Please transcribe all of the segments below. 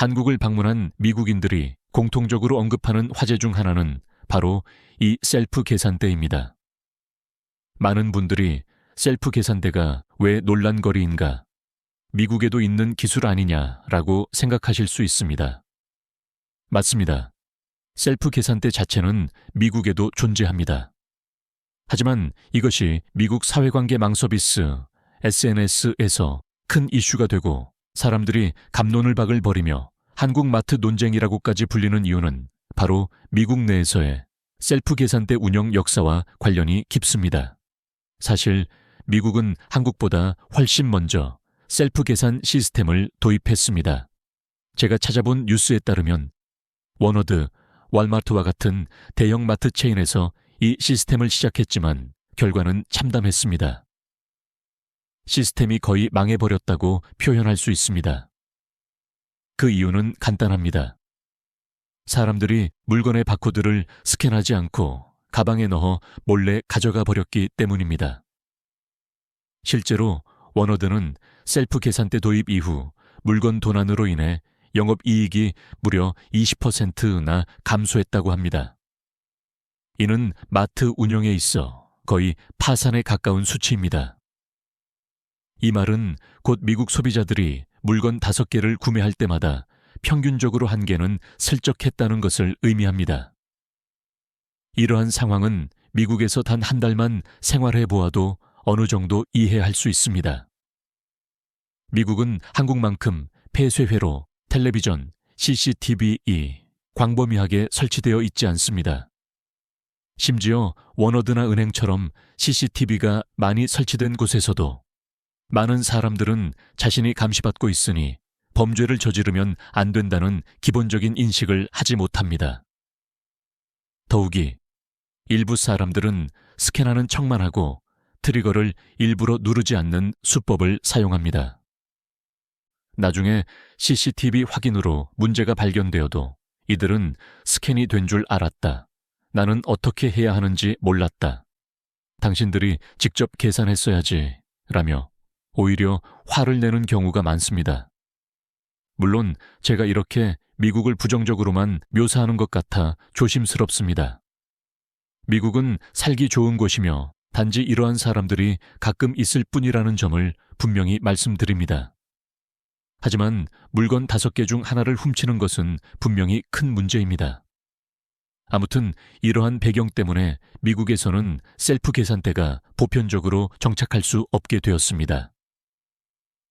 한국을 방문한 미국인들이 공통적으로 언급하는 화제 중 하나는 바로 이 셀프 계산대입니다. 많은 분들이 셀프 계산대가 왜 논란거리인가, 미국에도 있는 기술 아니냐라고 생각하실 수 있습니다. 맞습니다. 셀프 계산대 자체는 미국에도 존재합니다. 하지만 이것이 미국 사회관계 망 서비스 SNS에서 큰 이슈가 되고 사람들이 감론을 박을 벌이며 한국 마트 논쟁이라고까지 불리는 이유는 바로 미국 내에서의 셀프 계산대 운영 역사와 관련이 깊습니다. 사실 미국은 한국보다 훨씬 먼저 셀프 계산 시스템을 도입했습니다. 제가 찾아본 뉴스에 따르면 워너드, walmart와 같은 대형 마트 체인에서 이 시스템을 시작했지만 결과는 참담했습니다. 시스템이 거의 망해버렸다고 표현할 수 있습니다. 그 이유는 간단합니다. 사람들이 물건의 바코드를 스캔하지 않고 가방에 넣어 몰래 가져가 버렸기 때문입니다. 실제로 워너드는 셀프 계산대 도입 이후 물건 도난으로 인해 영업 이익이 무려 20%나 감소했다고 합니다. 이는 마트 운영에 있어 거의 파산에 가까운 수치입니다. 이 말은 곧 미국 소비자들이 물건 다섯 개를 구매할 때마다 평균적으로 한 개는 슬쩍했다는 것을 의미합니다. 이러한 상황은 미국에서 단 한 달만 생활해 보아도 어느 정도 이해할 수 있습니다. 미국은 한국만큼 폐쇄회로 텔레비전, CCTV이 광범위하게 설치되어 있지 않습니다. 심지어 워너드나 은행처럼 CCTV가 많이 설치된 곳에서도 많은 사람들은 자신이 감시받고 있으니 범죄를 저지르면 안 된다는 기본적인 인식을 하지 못합니다. 더욱이 일부 사람들은 스캔하는 척만 하고 트리거를 일부러 누르지 않는 수법을 사용합니다. 나중에 CCTV 확인으로 문제가 발견되어도 이들은 스캔이 된 줄 알았다. 나는 어떻게 해야 하는지 몰랐다. 당신들이 직접 계산했어야지. 라며 오히려 화를 내는 경우가 많습니다. 물론 제가 이렇게 미국을 부정적으로만 묘사하는 것 같아 조심스럽습니다. 미국은 살기 좋은 곳이며 단지 이러한 사람들이 가끔 있을 뿐이라는 점을 분명히 말씀드립니다. 하지만 물건 다섯 개 중 하나를 훔치는 것은 분명히 큰 문제입니다. 아무튼 이러한 배경 때문에 미국에서는 셀프 계산대가 보편적으로 정착할 수 없게 되었습니다.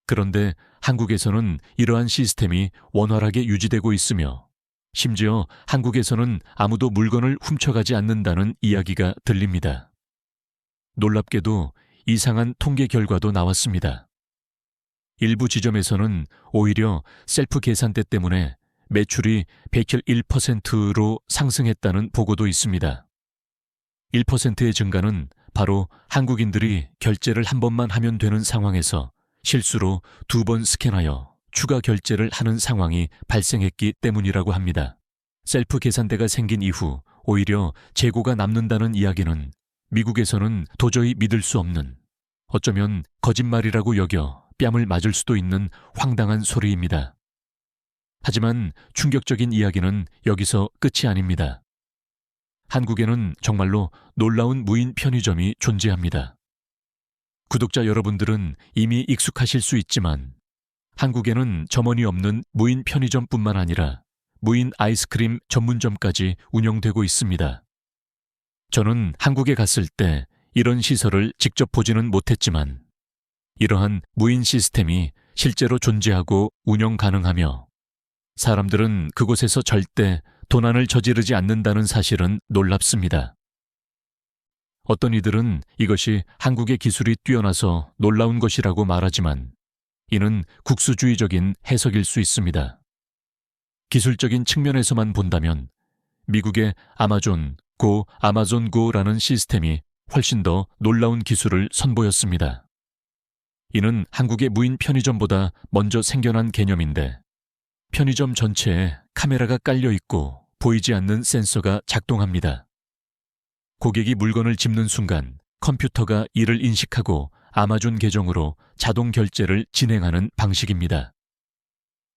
그런데 한국에서는 이러한 시스템이 원활하게 유지되고 있으며 심지어 한국에서는 아무도 물건을 훔쳐가지 않는다는 이야기가 들립니다. 놀랍게도 이상한 통계 결과도 나왔습니다. 일부 지점에서는 오히려 셀프 계산대 때문에 매출이 101%로 상승했다는 보고도 있습니다. 1%의 증가는 바로 한국인들이 결제를 한 번만 하면 되는 상황에서 실수로 두 번 스캔하여 추가 결제를 하는 상황이 발생했기 때문이라고 합니다. 셀프 계산대가 생긴 이후 오히려 재고가 남는다는 이야기는 미국에서는 도저히 믿을 수 없는 어쩌면 거짓말이라고 여겨 뺨을 맞을 수도 있는 황당한 소리입니다. 하지만 충격적인 이야기는 여기서 끝이 아닙니다. 한국에는 정말로 놀라운 무인 편의점이 존재합니다. 구독자 여러분들은 이미 익숙하실 수 있지만 한국에는 점원이 없는 무인 편의점뿐만 아니라 무인 아이스크림 전문점까지 운영되고 있습니다. 저는 한국에 갔을 때 이런 시설을 직접 보지는 못했지만 이러한 무인 시스템이 실제로 존재하고 운영 가능하며 사람들은 그곳에서 절대 도난을 저지르지 않는다는 사실은 놀랍습니다. 어떤 이들은 이것이 한국의 기술이 뛰어나서 놀라운 것이라고 말하지만 이는 국수주의적인 해석일 수 있습니다. 기술적인 측면에서만 본다면 미국의 아마존 고 아마존 고라는 시스템이 훨씬 더 놀라운 기술을 선보였습니다. 이는 한국의 무인 편의점보다 먼저 생겨난 개념인데 편의점 전체에 카메라가 깔려 있고 보이지 않는 센서가 작동합니다. 고객이 물건을 집는 순간 컴퓨터가 이를 인식하고 아마존 계정으로 자동 결제를 진행하는 방식입니다.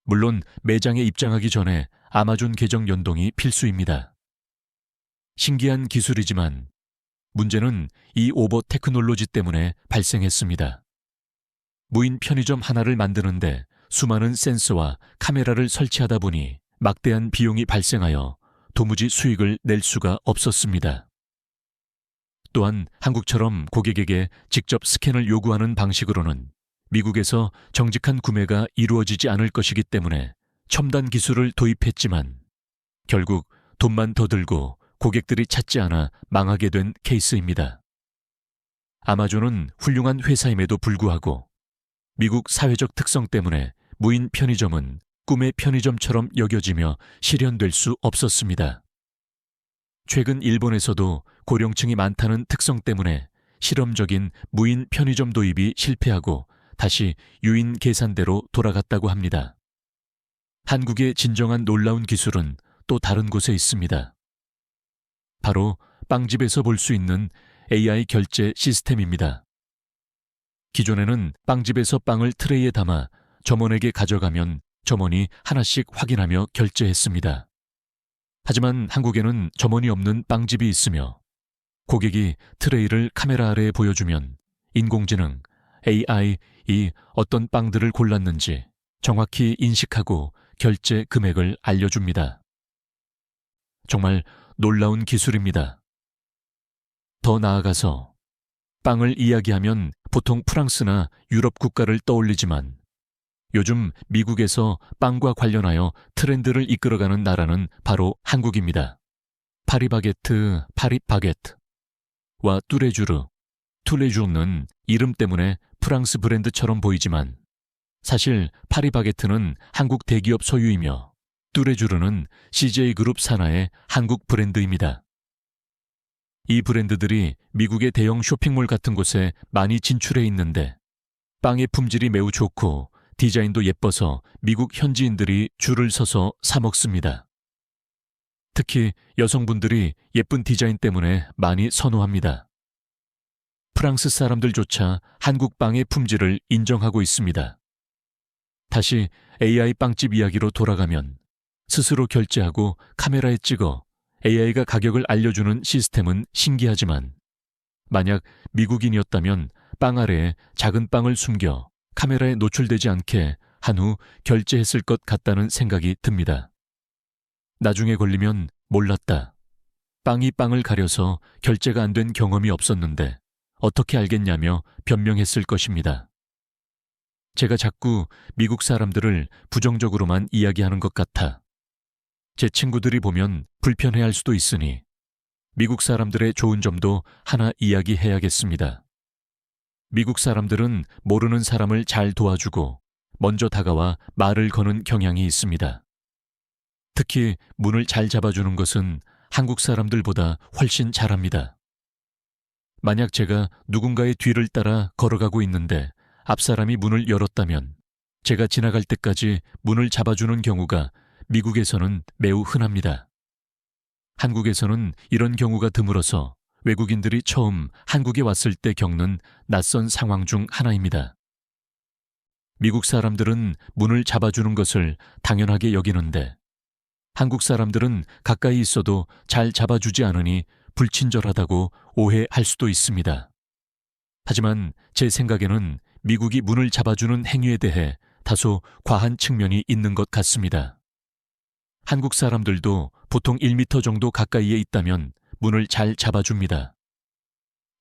물론 매장에 입장하기 전에 아마존 계정 연동이 필수입니다. 신기한 기술이지만 문제는 이 오버 테크놀로지 때문에 발생했습니다. 무인 편의점 하나를 만드는데 수많은 센서와 카메라를 설치하다 보니 막대한 비용이 발생하여 도무지 수익을 낼 수가 없었습니다. 또한 한국처럼 고객에게 직접 스캔을 요구하는 방식으로는 미국에서 정직한 구매가 이루어지지 않을 것이기 때문에 첨단 기술을 도입했지만 결국 돈만 더 들고 고객들이 찾지 않아 망하게 된 케이스입니다. 아마존은 훌륭한 회사임에도 불구하고 미국 사회적 특성 때문에 무인 편의점은 꿈의 편의점처럼 여겨지며 실현될 수 없었습니다. 최근 일본에서도 고령층이 많다는 특성 때문에 실험적인 무인 편의점 도입이 실패하고 다시 유인 계산대로 돌아갔다고 합니다. 한국의 진정한 놀라운 기술은 또 다른 곳에 있습니다. 바로 빵집에서 볼 수 있는 AI 결제 시스템입니다. 기존에는 빵집에서 빵을 트레이에 담아 점원에게 가져가면 점원이 하나씩 확인하며 결제했습니다. 하지만 한국에는 점원이 없는 빵집이 있으며 고객이 트레이를 카메라 아래에 보여주면 인공지능 AI이 어떤 빵들을 골랐는지 정확히 인식하고 결제 금액을 알려줍니다. 정말 놀라운 기술입니다. 더 나아가서 빵을 이야기하면 보통 프랑스나 유럽 국가를 떠올리지만 요즘 미국에서 빵과 관련하여 트렌드를 이끌어가는 나라는 바로 한국입니다. 파리바게트, 파리바게트와 뚜레쥬르, 툴레주는 이름 때문에 프랑스 브랜드처럼 보이지만 사실 파리바게트는 한국 대기업 소유이며 뚜레쥬르는 CJ그룹 산하의 한국 브랜드입니다. 이 브랜드들이 미국의 대형 쇼핑몰 같은 곳에 많이 진출해 있는데 빵의 품질이 매우 좋고 디자인도 예뻐서 미국 현지인들이 줄을 서서 사 먹습니다. 특히 여성분들이 예쁜 디자인 때문에 많이 선호합니다. 프랑스 사람들조차 한국 빵의 품질을 인정하고 있습니다. 다시 AI 빵집 이야기로 돌아가면 스스로 결제하고 카메라에 찍어 AI가 가격을 알려주는 시스템은 신기하지만 만약 미국인이었다면 빵 아래에 작은 빵을 숨겨 카메라에 노출되지 않게 한 후 결제했을 것 같다는 생각이 듭니다. 나중에 걸리면 몰랐다. 빵이 빵을 가려서 결제가 안 된 경험이 없었는데 어떻게 알겠냐며 변명했을 것입니다. 제가 자꾸 미국 사람들을 부정적으로만 이야기하는 것 같아. 제 친구들이 보면 불편해 할 수도 있으니 미국 사람들의 좋은 점도 하나 이야기해야겠습니다. 미국 사람들은 모르는 사람을 잘 도와주고 먼저 다가와 말을 거는 경향이 있습니다. 특히 문을 잘 잡아주는 것은 한국 사람들보다 훨씬 잘합니다. 만약 제가 누군가의 뒤를 따라 걸어가고 있는데 앞 사람이 문을 열었다면 제가 지나갈 때까지 문을 잡아주는 경우가 미국에서는 매우 흔합니다. 한국에서는 이런 경우가 드물어서 외국인들이 처음 한국에 왔을 때 겪는 낯선 상황 중 하나입니다. 미국 사람들은 문을 잡아주는 것을 당연하게 여기는데 한국 사람들은 가까이 있어도 잘 잡아주지 않으니 불친절하다고 오해할 수도 있습니다. 하지만 제 생각에는 미국이 문을 잡아주는 행위에 대해 다소 과한 측면이 있는 것 같습니다. 한국 사람들도 보통 1미터 정도 가까이에 있다면 문을 잘 잡아줍니다.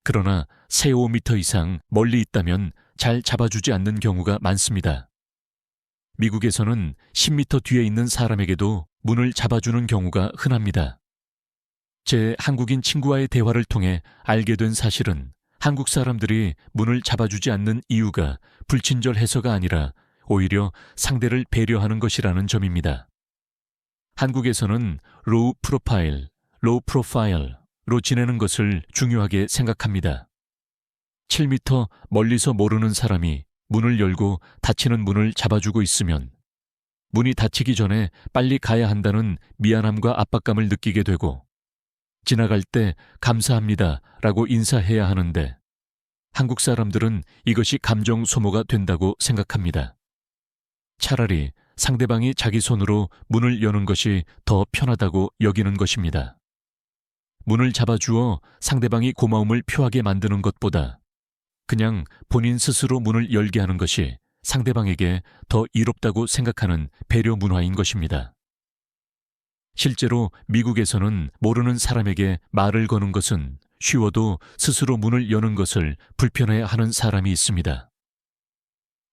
그러나 3, 5미터 이상 멀리 있다면 잘 잡아주지 않는 경우가 많습니다. 미국에서는 10미터 뒤에 있는 사람에게도 문을 잡아주는 경우가 흔합니다. 제 한국인 친구와의 대화를 통해 알게 된 사실은 한국 사람들이 문을 잡아주지 않는 이유가 불친절해서가 아니라 오히려 상대를 배려하는 것이라는 점입니다. 한국에서는 로우 프로파일, 로우 프로파일로 지내는 것을 중요하게 생각합니다. 7미터 멀리서 모르는 사람이 문을 열고 닫히는 문을 잡아주고 있으면 문이 닫히기 전에 빨리 가야 한다는 미안함과 압박감을 느끼게 되고 지나갈 때 감사합니다 라고 인사해야 하는데 한국 사람들은 이것이 감정 소모가 된다고 생각합니다. 차라리 상대방이 자기 손으로 문을 여는 것이 더 편하다고 여기는 것입니다. 문을 잡아주어 상대방이 고마움을 표하게 만드는 것보다 그냥 본인 스스로 문을 열게 하는 것이 상대방에게 더 이롭다고 생각하는 배려 문화인 것입니다. 실제로 미국에서는 모르는 사람에게 말을 거는 것은 쉬워도 스스로 문을 여는 것을 불편해 하는 사람이 있습니다.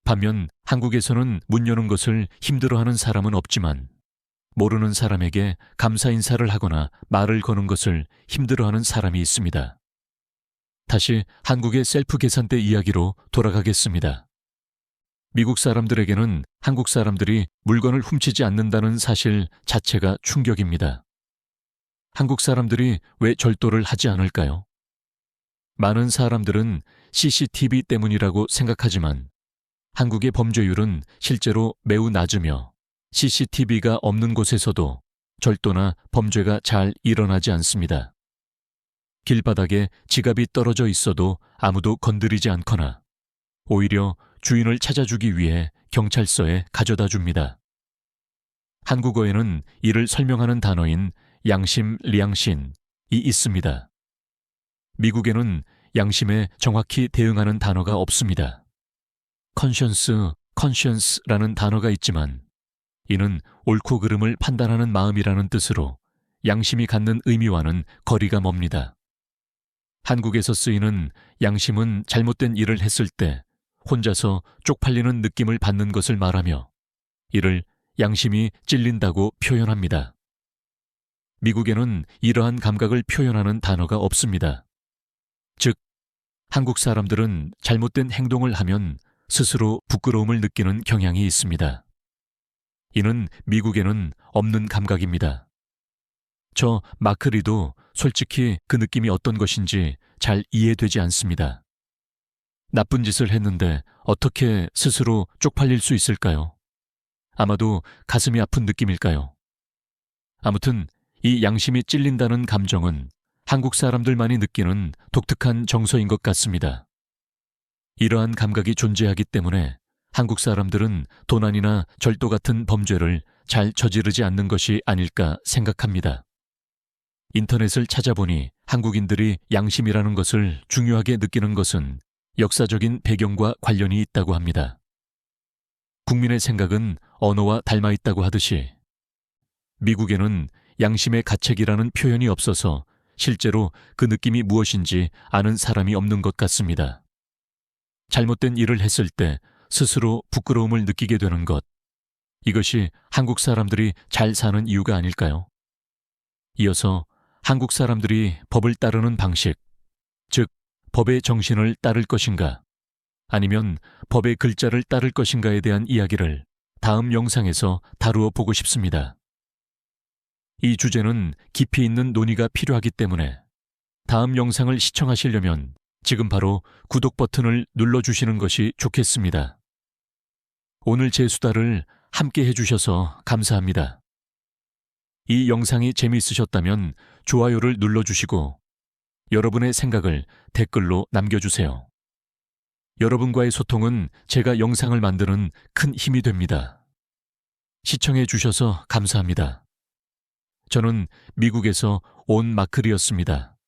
반면 한국에서는 문 여는 것을 힘들어 하는 사람은 없지만 모르는 사람에게 감사 인사를 하거나 말을 거는 것을 힘들어하는 사람이 있습니다. 다시 한국의 셀프 계산대 이야기로 돌아가겠습니다. 미국 사람들에게는 한국 사람들이 물건을 훔치지 않는다는 사실 자체가 충격입니다. 한국 사람들이 왜 절도를 하지 않을까요? 많은 사람들은 CCTV 때문이라고 생각하지만 한국의 범죄율은 실제로 매우 낮으며 CCTV가 없는 곳에서도 절도나 범죄가 잘 일어나지 않습니다. 길바닥에 지갑이 떨어져 있어도 아무도 건드리지 않거나 오히려 주인을 찾아주기 위해 경찰서에 가져다 줍니다. 한국어에는 이를 설명하는 단어인 양심, 리앙신이 있습니다. 미국에는 양심에 정확히 대응하는 단어가 없습니다. 컨션스, 컨션스라는 단어가 있지만 이는 옳고 그름을 판단하는 마음이라는 뜻으로 양심이 갖는 의미와는 거리가 멉니다. 한국에서 쓰이는 양심은 잘못된 일을 했을 때 혼자서 쪽팔리는 느낌을 받는 것을 말하며 이를 양심이 찔린다고 표현합니다. 미국에는 이러한 감각을 표현하는 단어가 없습니다. 즉, 한국 사람들은 잘못된 행동을 하면 스스로 부끄러움을 느끼는 경향이 있습니다. 이는 미국에는 없는 감각입니다. 저 마크리도 솔직히 그 느낌이 어떤 것인지 잘 이해되지 않습니다. 나쁜 짓을 했는데 어떻게 스스로 쪽팔릴 수 있을까요? 아마도 가슴이 아픈 느낌일까요? 아무튼 이 양심이 찔린다는 감정은 한국 사람들만이 느끼는 독특한 정서인 것 같습니다. 이러한 감각이 존재하기 때문에 한국 사람들은 도난이나 절도 같은 범죄를 잘 저지르지 않는 것이 아닐까 생각합니다. 인터넷을 찾아보니 한국인들이 양심이라는 것을 중요하게 느끼는 것은 역사적인 배경과 관련이 있다고 합니다. 국민의 생각은 언어와 닮아 있다고 하듯이 미국에는 양심의 가책이라는 표현이 없어서 실제로 그 느낌이 무엇인지 아는 사람이 없는 것 같습니다. 잘못된 일을 했을 때 스스로 부끄러움을 느끼게 되는 것. 이것이 한국 사람들이 잘 사는 이유가 아닐까요? 이어서 한국 사람들이 법을 따르는 방식, 즉, 법의 정신을 따를 것인가, 아니면 법의 글자를 따를 것인가에 대한 이야기를 다음 영상에서 다루어 보고 싶습니다. 이 주제는 깊이 있는 논의가 필요하기 때문에 다음 영상을 시청하시려면 지금 바로 구독 버튼을 눌러주시는 것이 좋겠습니다. 오늘 제 수다를 함께 해주셔서 감사합니다. 이 영상이 재미있으셨다면 좋아요를 눌러주시고 여러분의 생각을 댓글로 남겨주세요. 여러분과의 소통은 제가 영상을 만드는 큰 힘이 됩니다. 시청해 주셔서 감사합니다. 저는 미국에서 온 마클이었습니다.